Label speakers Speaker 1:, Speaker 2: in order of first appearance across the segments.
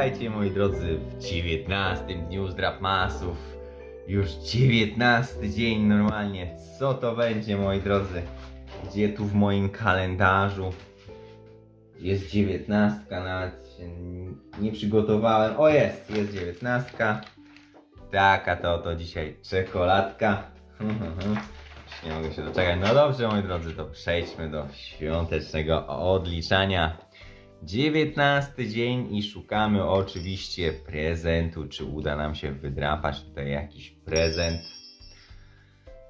Speaker 1: Witajcie moi drodzy w 19 dniu Zdrapmasów. Już 19 dzień normalnie. Co to będzie moi drodzy? Gdzie tu w moim kalendarzu? Jest 19, nawet się nie przygotowałem. O jest, jest 19. Taka to oto dzisiaj czekoladka. Już nie mogę się doczekać. No dobrze moi drodzy, to przejdźmy do świątecznego odliczania. 19 dzień i szukamy oczywiście prezentu. Czy uda nam się wydrapać tutaj jakiś prezent?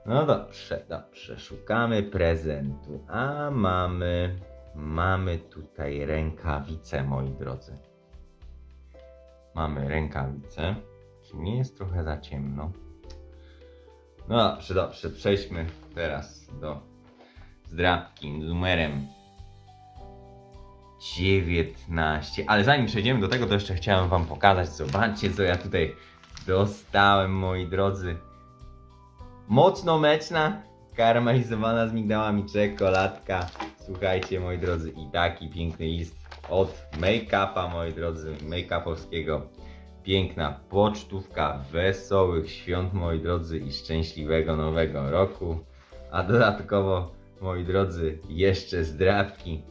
Speaker 1: No dobrze, dobrze, szukamy prezentu. A mamy, mamy tutaj rękawice, moi drodzy. Mamy rękawice. Czy nie jest trochę za ciemno? No dobrze, dobrze, przejdźmy teraz do zdrabki numerem 19. Ale zanim przejdziemy do tego, to jeszcze chciałem Wam pokazać. Zobaczcie, co ja tutaj dostałem, moi drodzy. Mocno meczna, karmelizowana z migdałami czekoladka. Słuchajcie, moi drodzy, i taki piękny list od Make-upa, moi drodzy, make-upowskiego. Piękna pocztówka, wesołych świąt, moi drodzy, i szczęśliwego nowego roku. A dodatkowo, moi drodzy, jeszcze zdrabki.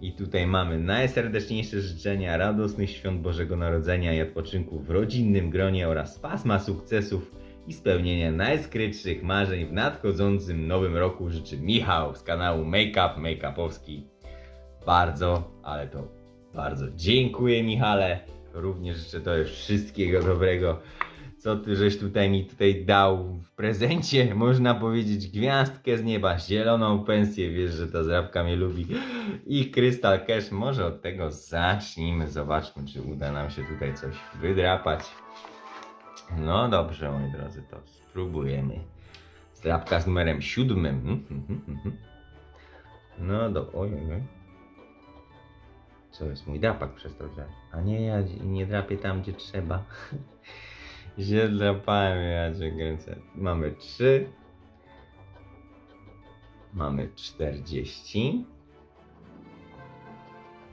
Speaker 1: I tutaj mamy najserdeczniejsze życzenia radosnych świąt Bożego Narodzenia i odpoczynku w rodzinnym gronie oraz pasma sukcesów i spełnienia najskrytszych marzeń w nadchodzącym nowym roku życzy Michał z kanału Makeup Makeupowski. Bardzo, ale to bardzo dziękuję Michale. Również życzę Tobie wszystkiego dobrego. Co ty żeś tutaj mi tutaj dał w prezencie? Można powiedzieć gwiazdkę z nieba, zieloną pensję, wiesz, że ta zrabka mnie lubi. I Crystal Cash, może od tego zacznijmy, zobaczmy, czy uda nam się tutaj coś wydrapać. No dobrze, moi drodzy, to spróbujemy. Zdrapka z numerem siódmym. Mhm, mhm, mhm. No do... Oj, oj. Co jest? Mój drapak przestał działać. A nie, ja nie drapię tam, gdzie trzeba. Źle kręcę. Mamy 3. Mamy 40.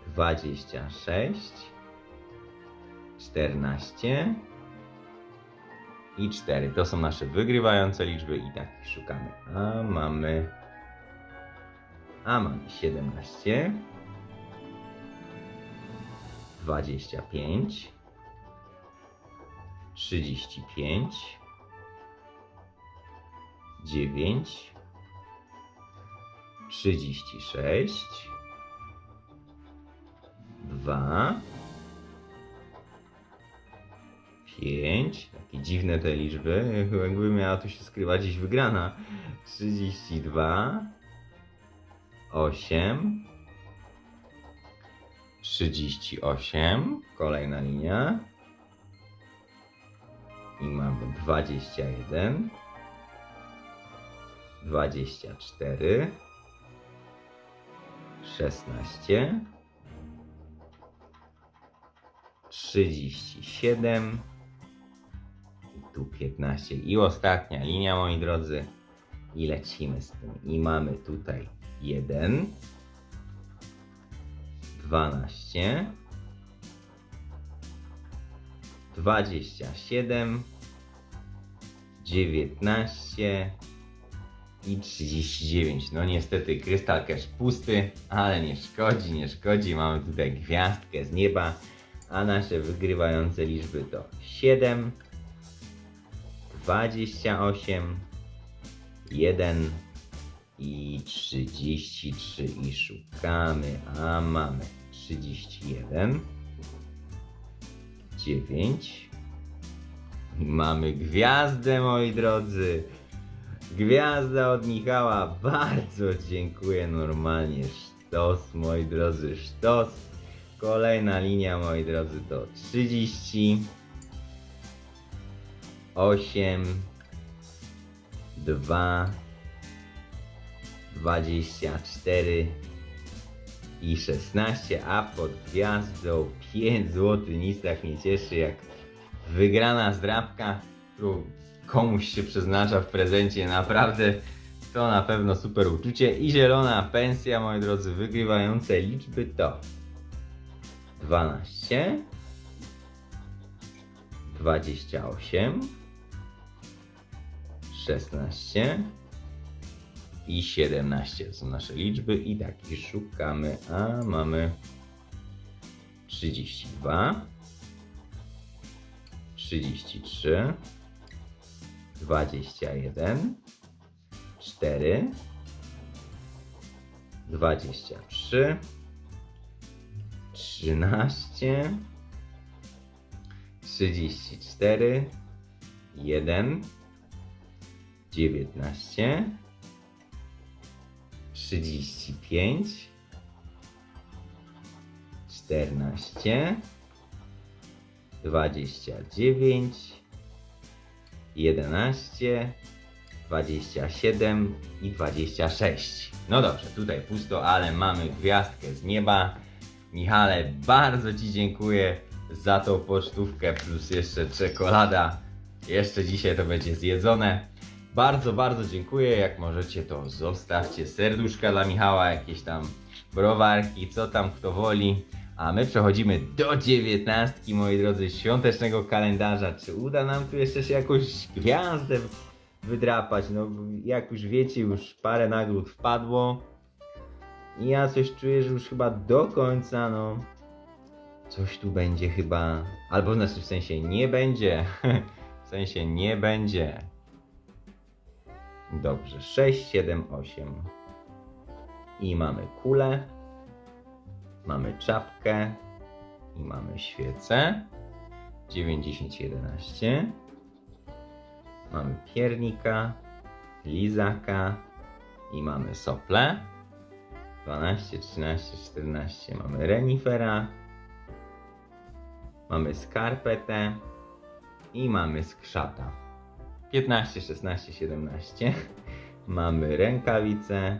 Speaker 1: 26. 14 i 4. To są nasze wygrywające liczby i takich szukamy. A mamy. A mamy 17. 25. 35. 9. 36. 2. 5. Takie dziwne te liczby. Jakby miała tu się skrywać gdzieś wygrana. 32. 8. 38. Kolejna linia. I mamy 21. 24. 16. 37 i tu 15 i ostatnia linia moi drodzy i lecimy z tym i mamy tutaj 1 12 27 19 i 39. No niestety krystal cash pusty, ale nie szkodzi, nie szkodzi. Mamy tutaj gwiazdkę z nieba, a nasze wygrywające liczby to 7, 28, 1 i 33 i szukamy, a mamy 31, 9 i mamy gwiazdę moi drodzy. Gwiazda od Michała, bardzo dziękuję normalnie. Sztos, moi drodzy, sztos. Kolejna linia, moi drodzy, to 30, 8, 2, 24 i 16, a pod gwiazdą 5 zł. Nic tak nie cieszy jak wygrana zdrabka, którą komuś się przeznacza w prezencie. Naprawdę to na pewno super uczucie. I zielona pensja, moi drodzy, wygrywające liczby to 12, 28, 16 i 17 to są nasze liczby i tak ich szukamy, a mamy 32, 33, 21, 4, 23, 13, 34, 1, 19, 35, 14, 29, 11, 27 i 26. No dobrze, tutaj pusto, ale mamy gwiazdkę z nieba. Michale, bardzo Ci dziękuję za tą pocztówkę, plus jeszcze czekolada. Jeszcze dzisiaj to będzie zjedzone. Bardzo, bardzo dziękuję. Jak możecie, to zostawcie serduszka dla Michała, jakieś tam browarki, co tam kto woli. A my przechodzimy do dziewiętnastki, moi drodzy, świątecznego kalendarza. Czy uda nam tu jeszcze się jakąś gwiazdę wydrapać? No, jak już wiecie, już parę nagród wpadło. I ja coś czuję, że już chyba do końca, no. Coś tu będzie chyba. Albo znaczy w sensie nie będzie. w sensie nie będzie. Dobrze, 6, 7, 8. I mamy kulę. Mamy czapkę. I mamy świecę. 9, 10, 11. Mamy piernika. Lizaka. I mamy sople. 12, 13, 14 mamy renifera, mamy skarpetę i mamy skrzata. 15, 16, 17 mamy rękawice,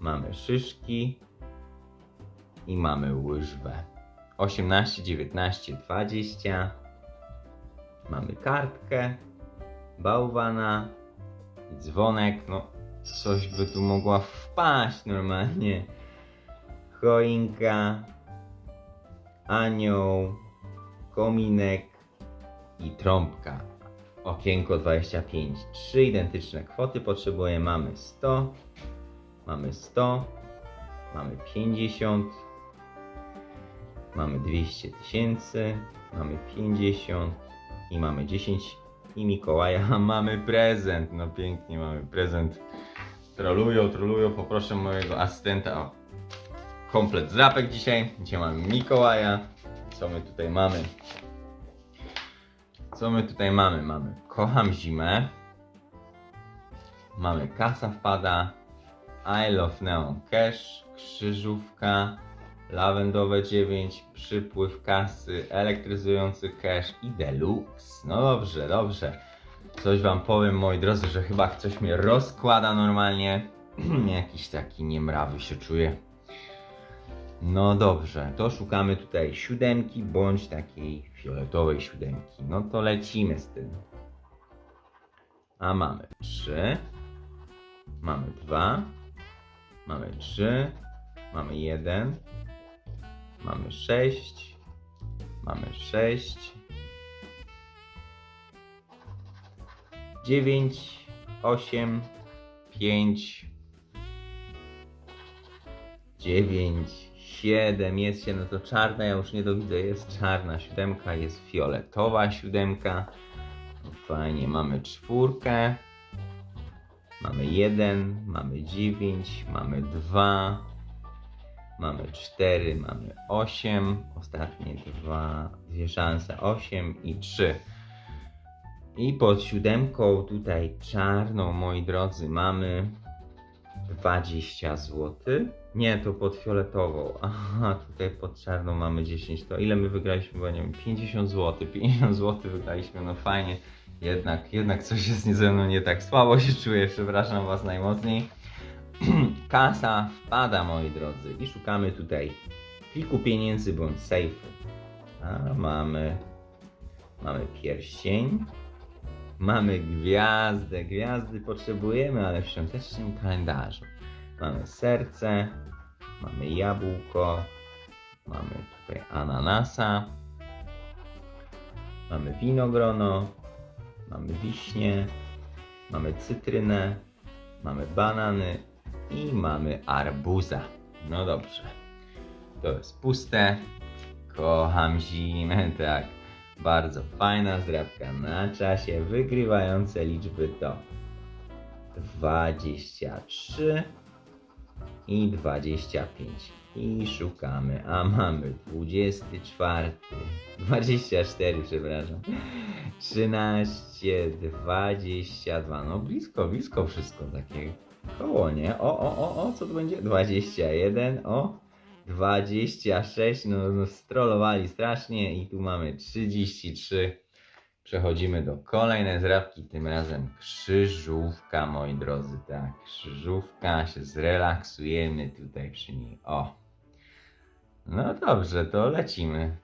Speaker 1: mamy szyszki i mamy łyżwę. 18, 19, 20 mamy kartkę, bałwana dzwonek. No, coś by tu mogła wpaść normalnie. Choinka, anioł, kominek i trąbka. Okienko 25. Trzy identyczne kwoty potrzebuję. Mamy 100, mamy 100, mamy 50, mamy 200 tysięcy, mamy 50 i mamy 10 i Mikołaja mamy prezent. No pięknie mamy prezent. Trolują, trolują. Poproszę mojego asystenta o komplet zrapek dzisiaj. Dzisiaj mamy Mikołaja. Co my tutaj mamy? Co my tutaj mamy? Mamy Kocham zimę. Mamy Kasa wpada. I love Neon Cash. Krzyżówka. Lawendowe 9. Przypływ kasy. Elektryzujący cash i deluxe. No dobrze, dobrze. Coś wam powiem, moi drodzy, że chyba coś mnie rozkłada normalnie. Jakiś taki niemrawy się czuję. No dobrze, to szukamy tutaj siódemki bądź takiej fioletowej siódemki. No to lecimy z tym. A mamy trzy, mamy dwa, mamy trzy, mamy jeden, mamy sześć, mamy sześć, dziewięć, osiem, pięć, dziewięć, siedem, jest się, no to czarna, ja już nie to widzę, jest czarna siódemka, jest fioletowa siódemka. No Fajnie, mamy czwórkę, mamy jeden, mamy dziewięć, mamy dwa, mamy cztery, mamy osiem, ostatnie dwa, dwie szanse, osiem i trzy. I pod siódemką tutaj czarną, moi drodzy, mamy 20 zł. Nie, to pod fioletową. Aha, tutaj pod czarną mamy 10. To ile my wygraliśmy? Bo nie wiem, 50 zł. 50 zł wygraliśmy, no fajnie. Jednak, jednak coś jest nie ze mną nie tak. Słabo się czuję, przepraszam Was najmocniej. Kasa wpada, moi drodzy. I szukamy tutaj pliku pieniędzy bądź sejfu. A mamy, mamy pierścień. Mamy gwiazdę. Gwiazdy potrzebujemy, ale w świątecznym kalendarzu. Mamy serce, mamy jabłko, Mamy tutaj ananasa. Mamy winogrono. Mamy wiśnie. Mamy cytrynę. Mamy banany. I mamy arbuza. No dobrze. To jest puste. Kocham zimę, tak. Bardzo fajna zdrabka na czasie. Wygrywające liczby to 23 i 25. I szukamy, a mamy 24, 24, przepraszam. 13, 22. No blisko, blisko wszystko takie koło, nie? O, o, o, o, co to będzie? 21, o, 26, no, no strollowali strasznie i tu mamy 33. Przechodzimy do kolejnej zrabki, tym razem krzyżówka, moi drodzy, tak, krzyżówka, się zrelaksujemy tutaj przy niej, o. No dobrze, to lecimy.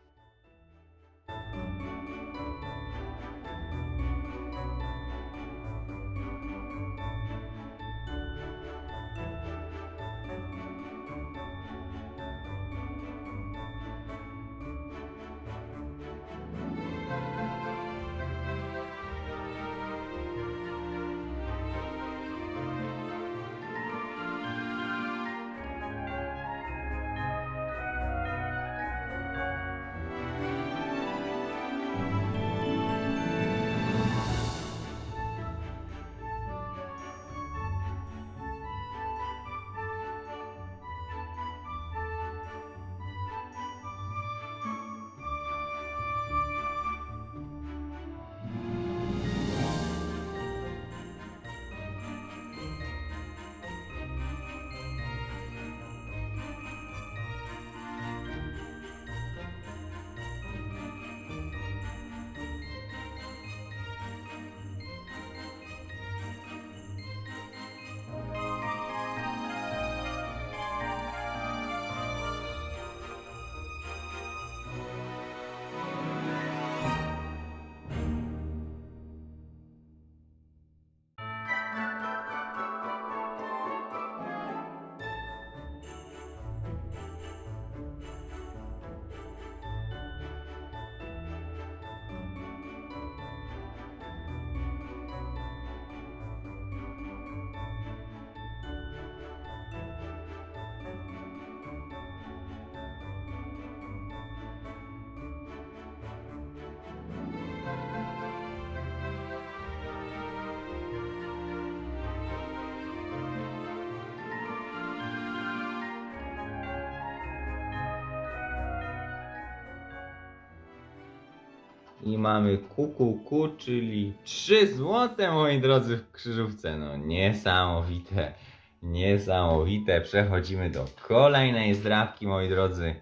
Speaker 1: I mamy kukuku, czyli 3 złote, moi drodzy, w krzyżówce. No niesamowite, niesamowite. Przechodzimy do kolejnej zdrabki, moi drodzy.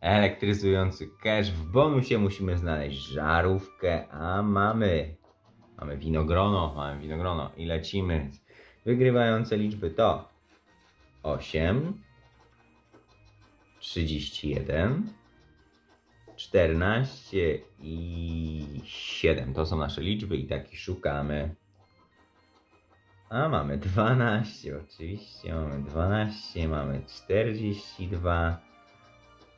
Speaker 1: Elektryzujący cash. W bonusie musimy znaleźć żarówkę, a mamy, mamy winogrono, mamy winogrono i lecimy. Wygrywające liczby to 8, 31, 14 i 7 to są nasze liczby i taki szukamy. A mamy 12, oczywiście mamy 12, mamy 42,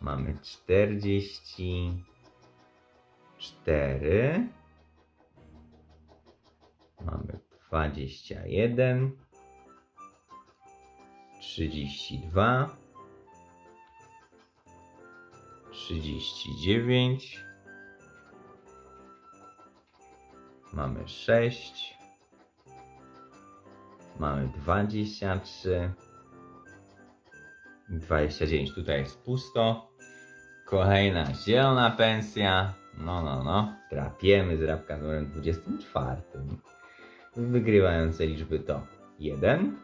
Speaker 1: mamy 44, mamy 21, 32. 39. Mamy 6. Mamy 23. 29. Tutaj jest pusto. Kolejna zielona pensja. No, no, no. Trapiemy z rabka numerem 24. Wygrywające liczby to 1,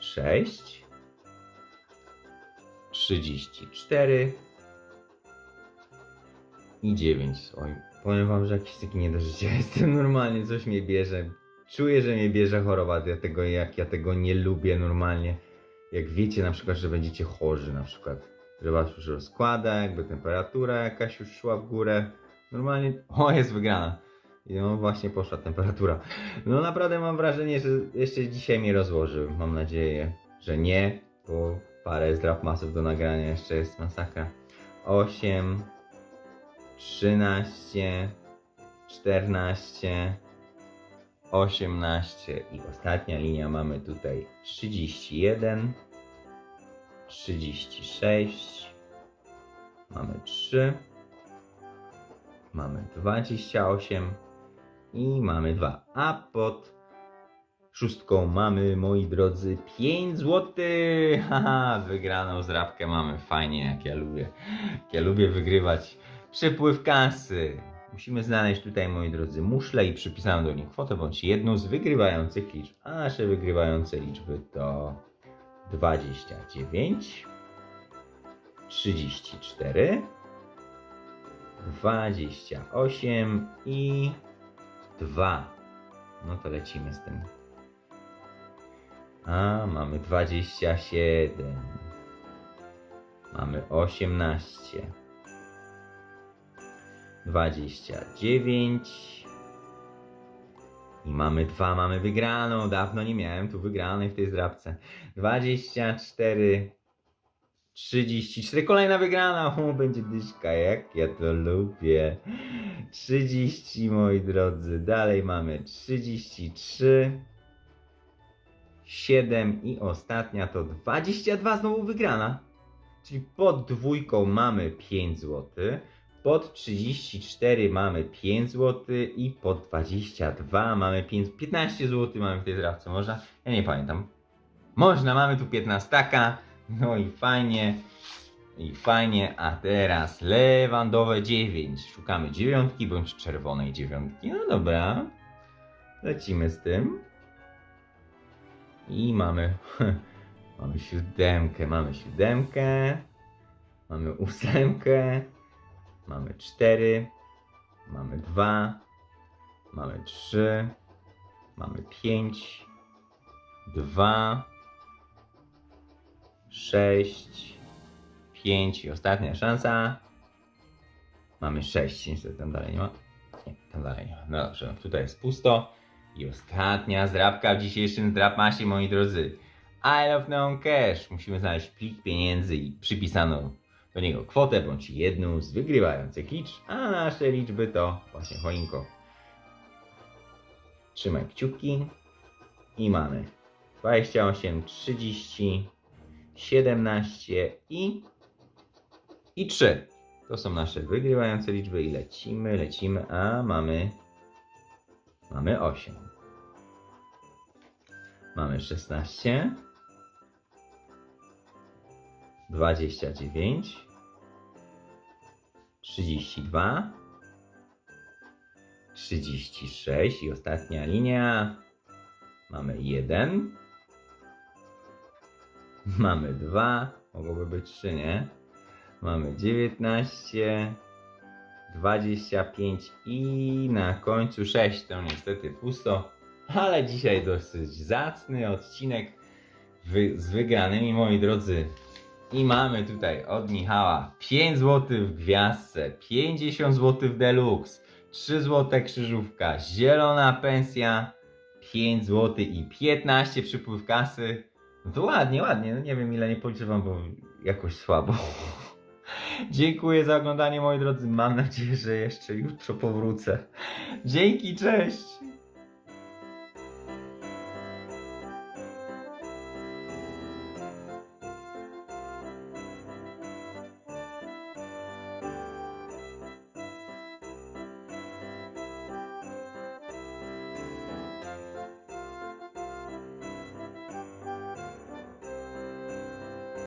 Speaker 1: 6, 34 i 9. Oj, powiem wam, że jakiś taki nie do życia jestem normalnie, coś mnie bierze. Czuję, że mnie bierze choroba, ja tego, jak ja tego nie lubię normalnie. Jak wiecie na przykład, że będziecie chorzy na przykład, że was już rozkłada, jakby temperatura jakaś już szła w górę. Normalnie, o jest wygrana. I no właśnie poszła temperatura. No naprawdę mam wrażenie, że jeszcze dzisiaj mnie rozłoży. Mam nadzieję, że nie, bo parę zdrap masów do nagrania, jeszcze jest masakra. 8, 13, 14, 18 i ostatnia linia mamy tutaj 31, 36, mamy 3, mamy 28 i mamy 2. A pod szóstką mamy, moi drodzy, 5 zł. Haha, wygraną zrabkę mamy. Fajnie, jak ja lubię. Jak ja lubię wygrywać. Przepływ kasy. Musimy znaleźć tutaj, moi drodzy, muszle i przypisaną do nich kwotę bądź jedną z wygrywających liczb. A nasze wygrywające liczby to 29, 34, 28 i 2. No to lecimy z tym. A, mamy 27. Mamy 18. 29. I mamy dwa, mamy wygraną. Dawno nie miałem tu wygranej w tej zdrabce. 24. 34. Kolejna wygrana. O, będzie dyszka. Jak ja to lubię. 30, moi drodzy. Dalej mamy 33. 7 i ostatnia to 22 znowu wygrana. Czyli pod dwójką mamy 5 zł, pod 34 mamy 5 zł i pod 22 mamy 5, 15 zł mamy w tej zrawce. Można? Ja nie pamiętam. Można, mamy tu 15 taka. No i fajnie. I fajnie, a teraz lewandowe 9. Szukamy dziewiątki bądź czerwonej dziewiątki. No dobra. Lecimy z tym. I mamy, mamy siódemkę, mamy siódemkę, mamy ósemkę, mamy cztery, mamy dwa, mamy trzy, mamy pięć, dwa, sześć, pięć. I ostatnia szansa. Mamy sześć, niestety tam dalej nie ma. Nie, tam dalej nie ma. No dobrze, tutaj jest pusto. I ostatnia zdrabka w dzisiejszym zdrapmasie, moi drodzy. I love Neon Cash. Musimy znaleźć plik pieniędzy i przypisaną do niego kwotę bądź jedną z wygrywających liczb, a nasze liczby to właśnie choinko. Trzymaj kciuki i mamy 28, 30, 17 i i 3. To są nasze wygrywające liczby i lecimy, lecimy, a mamy Mamy 8. Mamy 16. 29. 32. 36 i ostatnia linia. Mamy 1. Mamy 2. Mogłoby być 3, nie? Mamy 19. 25 i na końcu 6. To niestety pusto, ale dzisiaj dosyć zacny odcinek wy, z wygranymi, moi drodzy. I mamy tutaj od Michała 5 zł w gwiazdce, 50 zł w deluxe, 3 zł krzyżówka, zielona pensja, 5 zł i 15 przypływ kasy. No to ładnie, ładnie. No nie wiem ile nie policzę wam, bo jakoś słabo. Dziękuję za oglądanie moi drodzy. Mam nadzieję, że jeszcze jutro powrócę. Dzięki, cześć!